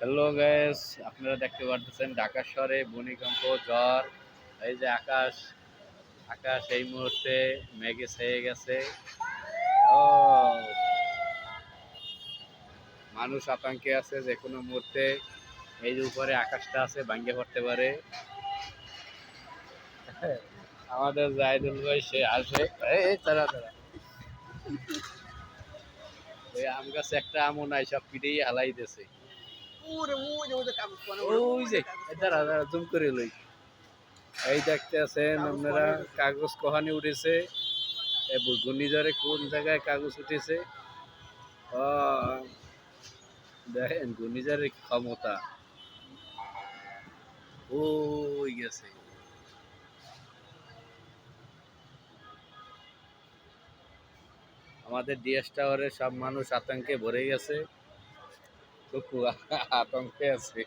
Hello gas আপনারা দেখতে পারতেছেন ঢাকা শহরে ভূমিকম্প, জ্বর, এই যে আকাশ আকাশ এই মুহূর্তে মেঘে ছেয়ে গেছে। ও, মানুষ আতঙ্কে আছে যে কোনো মুহূর্তে এই যে উপরে আকাশটা আছে ভাঙ্গে পড়তে পারে। আমাদের জাহিদুল ভাই, সে আসে এই তারা তারা ওই আম গাছে একটা আমও নাই, সব পিঠেই হালাই দিয়েছে। ওই যে এই দাঁড়া দাঁড়া জুম করে লই। এই দেখতে আছেন আপনারা কাগজ কহানি উঠেছে। ঘূর্ণিঝড়ে কোন জায়গায় কাগজ উঠেছে। দেখেন ঘূর্ণিঝড়ের ক্ষমতা। ওই গেছে। আমাদের ডিএস টাওয়ারে সব মানুষ আতঙ্কে ভরে গেছে। খুব আতঙ্কে আছে।